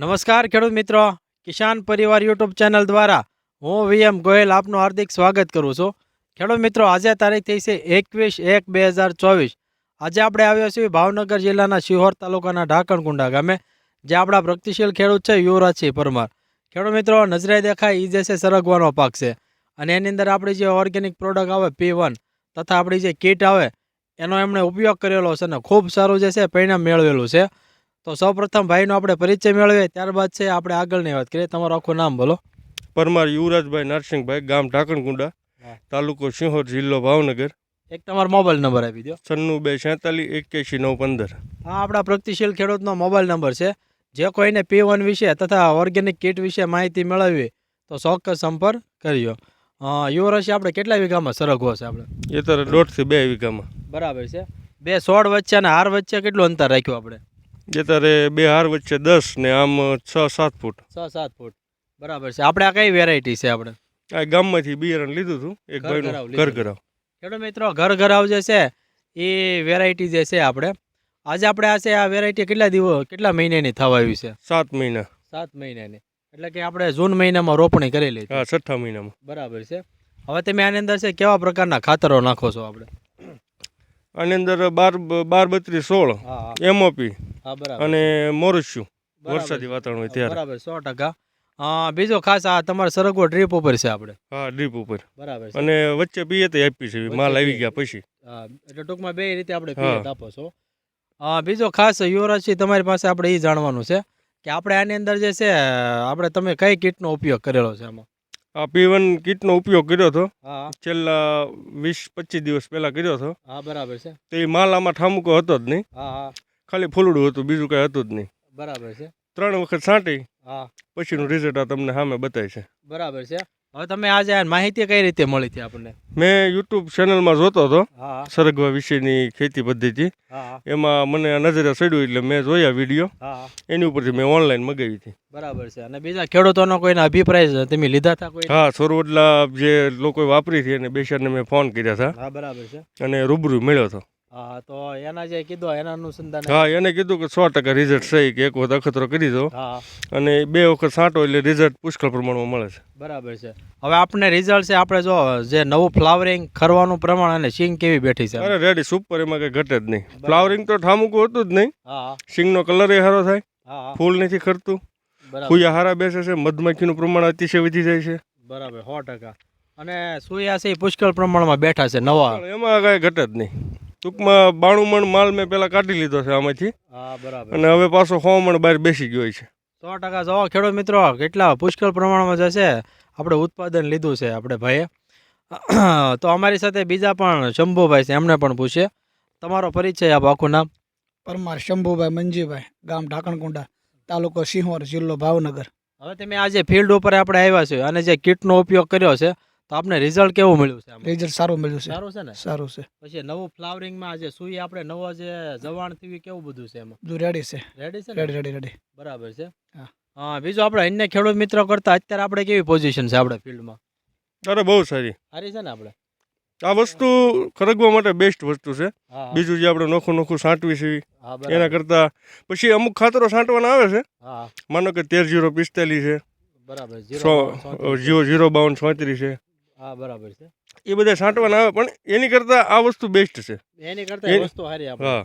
નમસ્કાર ખેડૂત મિત્રો. કિસાન પરિવાર યુટ્યુબ ચેનલ દ્વારા હું વીએમ ગોયલ આપનું હાર્દિક સ્વાગત કરું છું. ખેડૂત મિત્રો, આજે તારીખ થઈ છે એકવીસ એક બે હજાર ચોવીસ. આજે આપણે આવ્યા છીએ ભાવનગર જિલ્લાના શિહોર તાલુકાના ઢાકણકુંડા ગામે, જે આપણા પ્રગતિશીલ ખેડૂત છે યુવરાજસિંહ પરમાર. ખેડૂત મિત્રો નજરે દેખાય એ જે છે સરગવાનો પાક છે. અને એની અંદર આપણી જે ઓર્ગેનિક પ્રોડક્ટ આવે પી વન તથા આપણી જે કીટ આવે, એનો એમણે ઉપયોગ કરેલો છે અને ખૂબ સારું જે છે, પરિણામ મેળવેલું છે. તો સૌપ્રથમ ભાઈનો આપણે પરિચય મેળવીએ ત્યારબાદ છે આપણે આગળની વાત કરીએ. તમારું આખું નામ બોલો. પરમાર યુવરાજભાઈ નરસિંહભાઈ ગામ ઢાકણકુંડા હા. તાલુકો સિંહોર જિલ્લો ભાવનગર. એક તમારો મોબાઈલ નંબર આપી દો છન્નું બે સેતાલીસ એક્યાસી નવ પંદર. આ આપણા પ્રગતિશીલ ખેડૂતનો મોબાઈલ નંબર છે. જે કોઈને પી વન વિશે તથા ઓર્ગેનિક કીટ વિશે માહિતી મેળવવી તો ચોક્કસ સંપર્ક કર્યો. યુવરાશી આપણે કેટલા વીઘામાં સરગવો છે આપણે? એ તો દોઢથી બે વીઘામાં. બરાબર છે. બે સોળ વચ્ચે અને હાર વચ્ચે કેટલું અંતર રાખ્યું આપણે? એ તારે બે હાર વચ્ચે દસ ને આમ છ સાત ફૂટ. છ સાત ફૂટ. બરાબર છે. આપણે આ કઈ વેરાયટી છે આપણે? આ ગામમાંથી બિયારણ લીધું હતું. એક ઘર ભાઈનું ઘર ઘરાવ. ખેડૂત મિત્રો ઘર ઘરાવ જે છે એ વેરાયટી જે છે આપણે. આજે આપણે આ છે આ વેરાયટી કેટલા દિવસ કેટલા મહિનાની થવા આવી છે? સાત મહિના. સાત મહિનાની. એટલે કે આપણે જૂન મહિનામાં રોપણી કરેલી હા છઠ્ઠા મહિનામાં. બરાબર છે. હવે તમે આની અંદર છે કેવા પ્રકારના ખાતરો નાખો છો આપણે? આની અંદર બાર બાર બત્રીસ સોળ એમઓપી અને મોરુસ્યુ વરસાદી વાતાવરણ હોય ત્યારે. બરાબર સો ટકા. બીજો ખાસ આ તમારે સરગવો ડ્રીપ ઉપર છે આપણે. હા ડ્રીપ ઉપર. બરાબર અને વચ્ચે પિયત આપી છે માલ આવી ગયા પછી. હા, એટલે ટૂંકમાં બે રીતે આપણે. પિયત આપો છો. બીજો ખાસ યુવરાજસિંહ તમારી પાસે આપણે એ જાણવાનું છે કે આપણે આની અંદર જે છે આપણે તમે કઈ કીટનો ઉપયોગ કરેલો છે આમાં? આ પી વન કીટનો ઉપયોગ કર્યો હતો. છેલ્લા વીસ પચીસ દિવસ પહેલા કર્યો હતો. હા બરાબર છે. તે માલ આમાં ઠામુકો હતો જ નહીં. ખાલી ફૂલડું હતું બીજું કાંઈ હતું જ નહીં. બરાબર છે. ત્રણ વખત છાંટી હા. પછીનું રિઝલ્ટ આ તમને સામે બતાય છે. બરાબર છે. હવે તમે આજે આ માહિતી કઈ રીતે મળી હતી આપણને? મેં યુટ્યુબ ચેનલમાં જોતો હતો સરગવા વિશેની ખેતી પદ્ધતિ. એમાં મને નજરે ચડ્યું એટલે મેં જોયા વીડિયો. એની ઉપરથી મેં ઓનલાઈન મગાવી હતી. બરાબર છે. અને બીજા ખેડૂતોનો કોઈના અભિપ્રાય તમે લીધા હતા કોઈ? હા સોરવડલા જે લોકોએ વાપરી હતી અને બે મેં ફોન કર્યા હતા. બરાબર છે. અને રૂબરૂ મળ્યો હતો. હા તો એના જે કીધું એના અનુસંધાન હા એને કીધું કે સો ટકા રિઝલ્ટ છે કે એક વખત અખતરો કરી દો. અને બે વખત છાંટો એટલે રિઝલ્ટ પુષ્કળ પ્રમાણમાં મળે છે. બરાબર છે. હવે આપણે રિઝલ્ટ છે આપણે જો જે નવું ફ્લાવરિંગ ખરવાનું પ્રમાણ અને સિંગ કેવી બેઠી છે અરે રેડી સુપર એમાં કઈ ઘટે જ નહીં. ફ્લાવરિંગ તો ઠામુકું હતું જ નહીં. સિંગનો કલર એ સારો થાય. ફૂલ નથી ખરતું. ફૂયા હારા બેસે છે મધમાખીનું પ્રમાણ અતિશય વધી જાય છે. બરાબર સો ટકા. અને સુયા છે પુષ્કળ પ્રમાણમાં બેઠા છે નવા. એમાં કઈ ઘટે જ નહીં. ટૂંકમાં બાણું મણ માલ મેં પહેલાં કાઢી લીધો છે આમાંથી. હા બરાબર. અને હવે પાછો સો મણ બહાર બેસી ગયો છે. સો ટકા જો ખેડૂત મિત્રો કેટલા પુષ્કળ પ્રમાણમાં જશે છે આપણે ઉત્પાદન લીધું છે આપણે ભાઈએ. તો અમારી સાથે બીજા પણ શંભુભાઈ છે એમને પણ પૂછીએ. તમારો પરિચય આપો આખું નામ? પરમાર શંભુભાઈ મંજીભાઈ ગામ ઢાકણકુંડા તાલુકો સિંહોર જિલ્લો ભાવનગર. હવે તમે આજે ફિલ્ડ ઉપર આપણે આવ્યા છે અને જે કીટનો ઉપયોગ કર્યો છે તો આપને રિઝલ્ટ કેવું મળ્યું છે આમાં? રિઝલ્ટ સારું મળ્યું છે. સારું છે ને? સારું છે. પછી નવું ફ્લાવરિંગમાં જે સુઈ આપણે નવો જે જવાણ થયું કેવું બધું છે એમાં? બધું રેડી છે. રેડી છે ને? રેડી રેડી રેડી બરાબર છે. હા. હા બીજું આપણે અન્ય ખેડૂત મિત્રો કરતા અત્યારે આપણે કેવી પોઝિશન છે આપણે ફિલ્ડમાં અરે બહુ સારી. સારી છે ને આપણે? આ વસ્તુ ખરગવા માટે બેસ્ટ વસ્તુ છે. હા હા. બીજું જે આપણે નોખું નોખું છાંટવી છે હા એના બરાબર કરતાં પછી અમુક ખાતરો છાંટવાના આવે છે. હા માનો કે તેર જીરો પિસ્તાલીસ છે. બરાબર સો જીરો જીરો બાવન છોત્રીસ છે. હા બરાબર છે. એ બધા છાંટવાના આવે પણ એની કરતાં આ વસ્તુ બેસ્ટ છે. એની કરતા વસ્તુ સારી આપણે. હા.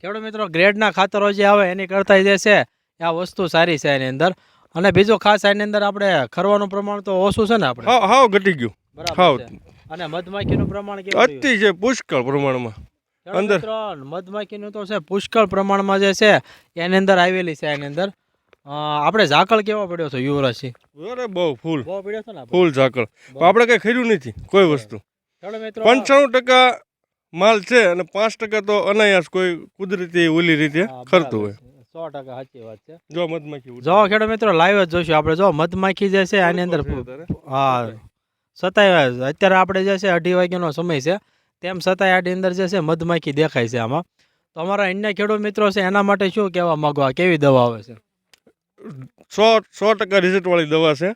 ખેડૂત મિત્રો ગ્રેડના ખાતરો જે આવે એની કરતા જે છે આ વસ્તુ સારી છે એની અંદર. અને બીજું ખાસ એની અંદર આપણે ખરવાનું પ્રમાણ તો ઓછું છે ને આપણે? હા હાવ ઘટી ગયું. બરાબર અને મધમાખીનું પ્રમાણ કેવું? અતિ છે પુષ્કળ પ્રમાણમાં. અંદર. મધમાખીનું તો છે પુષ્કળ પ્રમાણમાં જે છે એની અંદર આવેલી છે એની અંદર. આપણે ઝાકળ કેવો પડ્યો છે યુવરાજ સિંહ? અરે બહુ ફૂલ. બહુ પડ્યો છે ને ફૂલ ઝાકળ. પણ આપણે કઈ ખર્યું નથી કોઈ વસ્તુ. પંચાણું ટકા માલ છે અને પાંચ ટકા તો અનાયાસ કોઈ કુદરતી ઓલી રીતે ખરતું હોય. સો ટકા સાચી વાત છે. જો મધમાખી જો ખેડૂત મિત્રો લાઈવ જ જોઈશું આપણે. જો મધમાખી જે છે આની અંદર. હા સતાય અત્યારે આપણે જે છે અઢી વાગ્યાનો સમય છે. તેમ છતાંય આની અંદર જે છે મધમાખી દેખાય છે આમાં. તો અમારા અન્ય ખેડૂત મિત્રો છે એના માટે શું કહેવા માગવા કેવી દવા આવે છે? સો સો ટકા રિઝલ્ટ વાળી દવા છે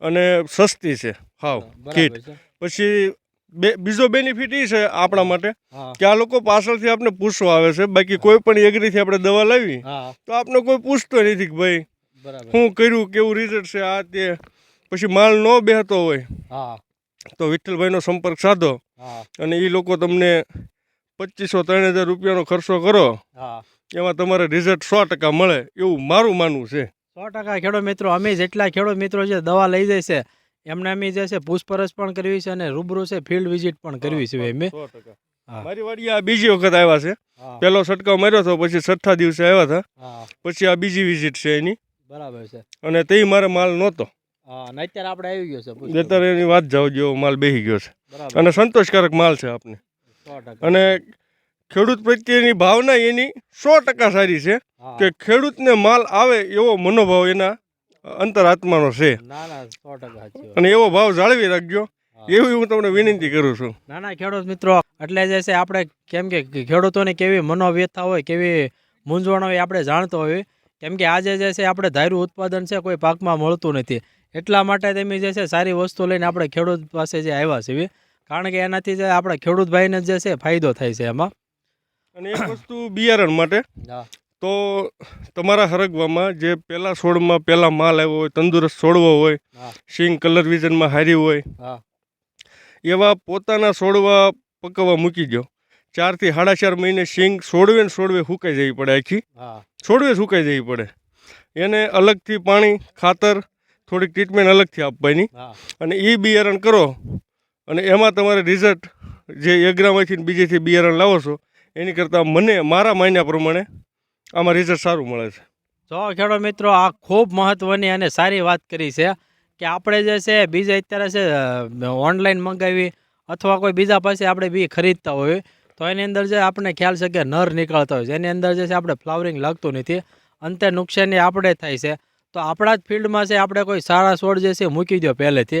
અને સસ્તી છે. હાવ કીટ. પછી બે બીજો બેનિફિટ એ છે આપણા માટે કે આ લોકો પાછળથી આપણે પૂછવા આવે છે બાકી કોઈ પણ એગ્રીથી આપણે દવા લાવી તો આપણે કોઈ પૂછતો નથી કે ભાઈ શું કર્યું કેવું રિઝલ્ટ છે આ તે. પછી માલ ન બેહતો હોય તો વિઠ્ઠલભાઈનો સંપર્ક સાધો અને એ લોકો તમને પચીસો ત્રણ હજાર રૂપિયાનો ખર્ચો કરો એમાં તમારે રિઝલ્ટ સો ટકા મળે એવું મારું માનવું છે. સો ટકા ખેડૂત મિત્રો અમે જેટલા ખેડૂત મિત્રો છે દવા લઈ જાય છે એમને અમે જે છે પૂછપરછ પણ કરવી છે અને રૂબરૂ છે ફિલ્ડ વિઝિટ પણ કરવી છે અમે હા. મારી વાડી આ બીજી વખત આવ્યા છે. પેલો છટકાવ મર્યો હતો પછી છઠ્ઠા દિવસે આવ્યા હતા. પછી આ બીજી વિઝિટ છે એની. બરાબર છે. અને તે મારે માલ નહોતો. અત્યારે આપણે આવી ગયો છે અત્યારે એની વાત જાવ જેવો માલ બેહી ગયો છે. અને સંતોષકારક માલ છે આપને. અને ખેડૂત પ્રત્યેની ભાવના એની સો ટકા સારી છે કે ખેડૂતને માલ આવે એવો મનોભાવ એના અંતરાત્માનો છે. અને એવો ભાવ જાળવી રાખજો. એવી હું તમને વિનંતી કરું છું. નાના ખેડૂત મિત્રો એટલે જે છે આપણે કેમ કે ખેડૂતોને કેવી મનોવ્યથા હોય કેવી મૂંઝવણ હોય આપણે જાણતો હોય. કેમ કે આજે જે છે આપણે ધાર્યું ઉત્પાદન છે કોઈ પાકમાં મળતું નથી. એટલા માટે તમે જે છે સારી વસ્તુ લઈને આપણે ખેડૂત પાસે જે આવ્યા છીએ. કારણ કે એનાથી જે આપણા ખેડૂત ભાઈને જે છે ફાયદો થાય છે એમાં. અને એક વસ્તુ બિયારણ માટે તો તમારા હરગવામાં જે પહેલા છોડમાં પહેલા માલ આવ્યો હોય તંદુરસ્ત છોડવો હોય સિંગ કલર વિઝનમાં હારી હોય એવા પોતાના છોડવા પકવવા મૂકી દો ચારથી સાડા ચાર મહિને સિંગ છોડવે ને છોડવે સુકાઈ જવી પડે આખી. છોડવે સુકાઈ જવી પડે. એને અલગથી પાણી ખાતર થોડીક ટ્રીટમેન્ટ અલગથી આપવાની. અને એ બિયારણ કરો. અને એમાં તમારે રિઝલ્ટ જે એગ્રામાંથી બીજેથી બિયારણ લાવો છો એની કરતાં મને, મારા માન્યા પ્રમાણે આમાં રિઝલ્ટ સારું મળે છે. જો ખેડૂત મિત્રો, આ ખૂબ મહત્વની અને સારી વાત કરી છે કે આપણે જે છે, બીજા અત્યારે છે ઓનલાઈન મંગાવી અથવા કોઈ બીજા પાસે આપણે બી ખરીદતા હોય તો એની અંદર જે આપણે ખ્યાલ છે કે નર નીકળતા હોય છે. એની અંદર જે છે, આપણે ફ્લાવરિંગ લાગતું નથી. અંતે નુકસાની આપણે થાય છે. તો આપણા જ ફિલ્ડમાં છે, આપણે કોઈ સારા છોડ જે છે, મૂકી દો પહેલેથી.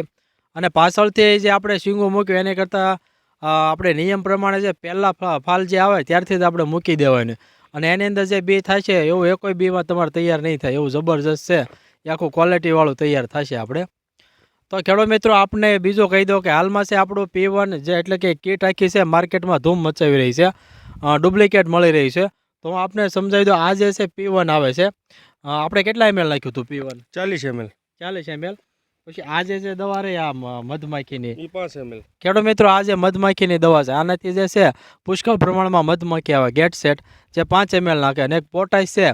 અને પાછળથી જે આપણે શીંગો મૂક્યું, એને કરતાં આપણે નિયમ પ્રમાણે જે પહેલાં ફા- ફાલ જે આવે ત્યારથી જ આપણે મૂકી દેવાનું. અને એની અંદર જે બી થાય છે એવું એ કોઈ બીમાં તમારે તૈયાર નહીં થાય. એવું જબરજસ્ત છે. એ આખું ક્વોલિટીવાળું તૈયાર થશે આપણે. તો ખેડૂત મિત્રો આપને બીજું કહી દો કે હાલમાં છે આપણું પી વન જે એટલે કે કીટ આખી છે માર્કેટમાં ધૂમ મચાવી રહી છે. ડુપ્લિકેટ મળી રહી છે. તો હું આપને સમજાવી દઉં આ જે છે પી વન આવે છે. આપણે કેટલા એમએલ નાખ્યું હતું પી વન ચાલીસ એમએલ ચાલીસ એમએલ પછી આજે જે દવા રહી આ મધમાખીની. પાંચ એમએલ ખેડૂત મિત્રો આજે મધમાખીની દવા છે. આનાથી જે છે પુષ્કળ પ્રમાણમાં મધમાખી આવે. ગેટ સેટ જે પાંચ એમએલ નાખે અને એક પોટાશ છે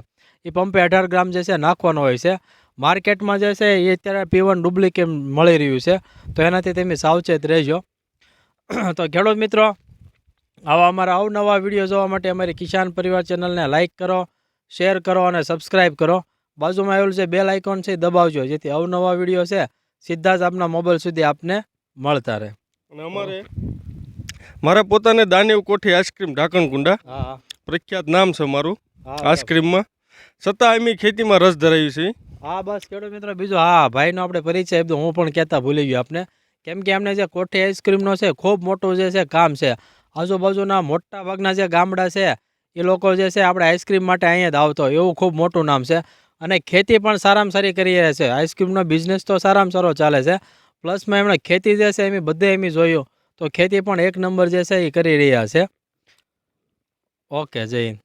એ પંપે અઢાર ગ્રામ જે છે નાખવાનો હોય છે. માર્કેટમાં જે છે એ અત્યારે પીવન ડુપ્લિકેટ મળી રહ્યું છે. તો એનાથી તમે સાવચેત રહેજો. તો ખેડૂત મિત્રો આવા અમારા અવનવા વીડિયો જોવા માટે અમારી કિસાન પરિવાર ચેનલને લાઇક કરો શેર કરો અને સબસ્ક્રાઈબ કરો. બાજુમાં આવેલું છે બેલ આઇકોન છે એ દબાવજો. જેથી અવનવા વીડિયો છે સીધા જ આપના મોબાઈલ સુધી આપને મળતા રહે. અને અમારે મારા પોતાને દાનેવ કોઠી આઈસ્ક્રીમ ઢાંકણકુંડા. હા પ્રખ્યાત નામ છે મારું આઈસ્ક્રીમમાં. છતાં અમે ખેતીમાં રસ ધરાવી છે હા બસ ખેડૂત મિત્રો? બીજો હા ભાઈનો આપણે પરિચય આપી દો હું પણ કહેતા ભૂલી ગયો આપને. કેમ કે એમને જે કોઠી આઈસ્ક્રીમનો છે ખૂબ મોટું જે છે કામ છે. આજુબાજુના મોટા ભાગના જે ગામડા છે એ લોકો જે છે આપણે આઈસ્ક્રીમ માટે અહીંયા જ આવતો એવું ખૂબ મોટું નામ છે. અને ખેતી પણ સારામાં સારી કરી રહ્યા છે. આઈસ્ક્રીમનો બિઝનેસ તો સારામાં સારો ચાલે છે. પ્લસમાં એમણે ખેતી જે છે એમ બધે એમ જોયું. તો ખેતી પણ એક નંબર જે છે એ કરી રહ્યા છે. ઓકે જય હિન્દ.